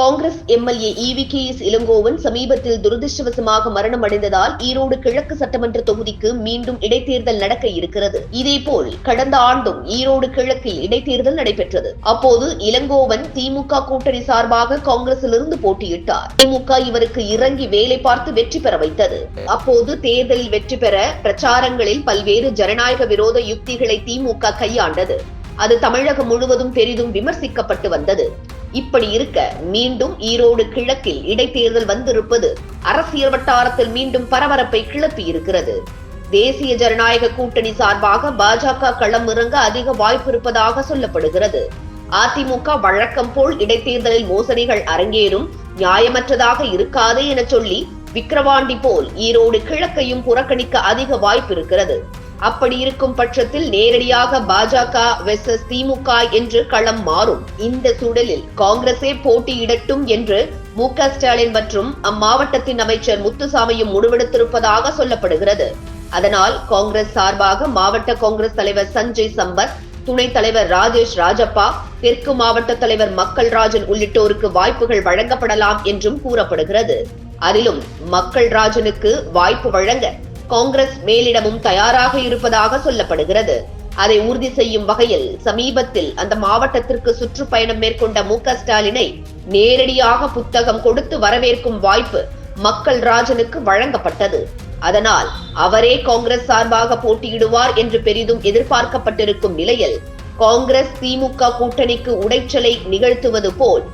Congress MLA E V K S Elangovan சமீபத்தில் துரதிருஷ்டவசமாக மரணம் அடைந்ததால் ஈரோடு கிழக்கு சட்டமன்ற தொகுதிக்கு மீண்டும் இடைத்தேர்தல் நடக்க இருக்கிறது. இதேபோல் கடந்த ஆண்டும் ஈரோடு கிழக்கில் இடைத்தேர்தல் நடைபெற்றது. அப்போது இளங்கோவன் திமுக கூட்டணி சார்பாக காங்கிரசிலிருந்து போட்டியிட்டார். திமுக இவருக்கு இறங்கி வேலை பார்த்து வெற்றி பெற வைத்தது. அப்போது தேர்தலில் வெற்றி பெற பிரச்சாரங்களில் பல்வேறு ஜனநாயக விரோத யுக்திகளை திமுக கையாண்டது. அது தமிழகம் முழுவதும் பெரிதும் விமர்சிக்கப்பட்டு வந்தது. இப்படி இருக்க மீண்டும் ஈரோடு கிழக்கில் இடைத்தேர்தல் வந்திருப்பது அரசியல் வட்டாரத்தில் மீண்டும் பரபரப்பை கிளப்பி இருக்கிறது. தேசிய ஜனநாயக கூட்டணி சார்பாக பாஜக களம் இறங்க அதிக வாய்ப்பு இருப்பதாக சொல்லப்படுகிறது. அதிமுக வழக்கம் போல் இடைத்தேர்தலில் மோசடிகள் அரங்கேறும் நியாயமற்றதாக இருக்காது என சொல்லி விக்கிரவாண்டி போல் ஈரோடு கிழக்கையும் புறக்கணிக்க அதிக வாய்ப்பு இருக்கிறது. அப்படி இருக்கும் பட்சத்தில் நேரடியாக பாஜக வெர்சஸ் திமுக என்று களம் மாறும். இந்த சூழலில் காங்கிரசே போட்டியிடட்டும் என்று மு க ஸ்டாலின் மற்றும் அம்மாவட்டத்தின் அமைச்சர் முத்துசாமியும் முடிவெடுத்திருப்பதாக சொல்லப்படுகிறது. அதனால் காங்கிரஸ் சார்பாக மாவட்ட காங்கிரஸ் தலைவர் சஞ்சய் சம்பத் துணைத் தலைவர் ராஜேஷ் ராஜப்பா தெற்கு மாவட்ட தலைவர் மக்கள் ராஜன் உள்ளிட்டோருக்கு வாய்ப்புகள் வழங்கப்படலாம் என்றும் கூறப்படுகிறது. அதிலும் மக்கள் ராஜனுக்கு வாய்ப்பு வழங்க காங்கிரஸ் மேலிடமும் தயாராக இருப்பதாக சொல்லப்படுகிறது. அதை உறுதி செய்யும் வகையில் சமீபத்தில் அந்த மாவட்டத்திற்கு சுற்றுப்பயணம் மேற்கொண்ட மு ஸ்டாலினை நேரடியாக புத்தகம் கொடுத்து வரவேற்கும் வாய்ப்பு மக்கள் ராஜனுக்கு வழங்கப்பட்டது. அதனால் அவரே காங்கிரஸ் சார்பாக போட்டியிடுவார் என்று பெரிதும் எதிர்பார்க்கப்பட்டிருக்கும் நிலையில் காங்கிரஸ் திமுக கூட்டணிக்கு உடைச்சலை நிகழ்த்துவது போல்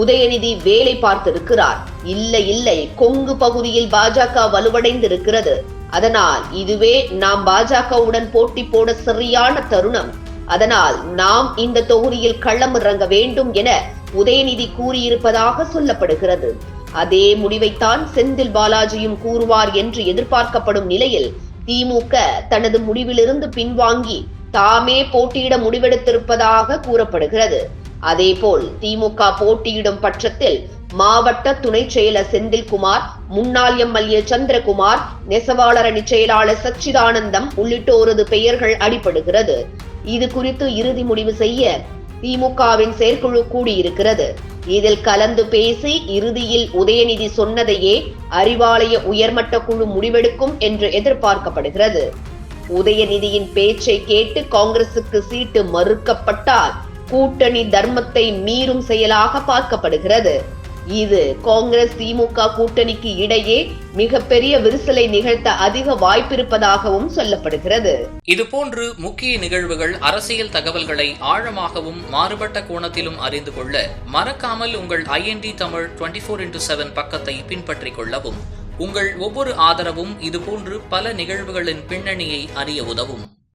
உதயநிதி வேலை பார்த்திருக்கிறார். இல்லை இல்லை கொங்கு பகுதியில் பாஜக வலுவடைந்திருக்கிறது. அதனால் இதுவே நாம் பாஜகவுடன் போட்டி போட சரியான தருணம். அதனால் நாம் இந்த தொகுதியில் களம் இறங்க வேண்டும் என உதயநிதி கூறியிருப்பதாக சொல்லப்படுகிறது. அதே முடிவைத்தான் செந்தில் பாலாஜியும் கூறுவார் என்று எதிர்பார்க்கப்படும் நிலையில் திமுக தனது முடிவிலிருந்து பின்வாங்கி தாமே போட்டியிட முடிவெடுத்திருப்பதாக கூறப்படுகிறது. அதேபோல் திமுக போட்டியிடும் பட்சத்தில் மாவட்ட துணை செயலர் செந்தில்குமார் முன்னாள் எம்எல்ஏ சந்திரகுமார் நெசவாளர் அணி செயலாளர் சச்சிதானந்தம் உள்ளிட்டோரது பெயர்கள் அடிபடுகிறது இது குறித்து இறுதி முடிவு செய்ய திமுகவின் செயற்குழு கூடியிருக்கிறது. இதில் கலந்து பேசி இறுதியில் உதயநிதி சொன்னதையே அறிவாலய உயர்மட்ட குழு முடிவெடுக்கும் என்று எதிர்பார்க்கப்படுகிறது. உதயநிதியின் பேச்சை கேட்டு காங்கிரசுக்கு சீட்டு மறுக்கப்பட்டால் கூட்டணி தர்மத்தை மீறும் செயலாக பார்க்கப்படுகிறது. இது காங்கிரஸ் திமுக கூட்டணிக்கு இடையே மிகப்பெரிய விரிசலை நிகழ்த்த அதிக வாய்ப்பிருப்பதாகவும் சொல்லப்படுகிறது. இதுபோன்று முக்கிய நிகழ்வுகள் அரசியல் தகவல்களை ஆழமாகவும் மாறுபட்ட கோணத்திலும் அறிந்து கொள்ள மறக்காமல் உங்கள் IND Tamil twenty four into seven பக்கத்தை பின்பற்றிக் கொள்ளவும். உங்கள் ஒவ்வொரு ஆதரவும் இதுபோன்று பல நிகழ்வுகளின் பின்னணியை அறிய உதவும்.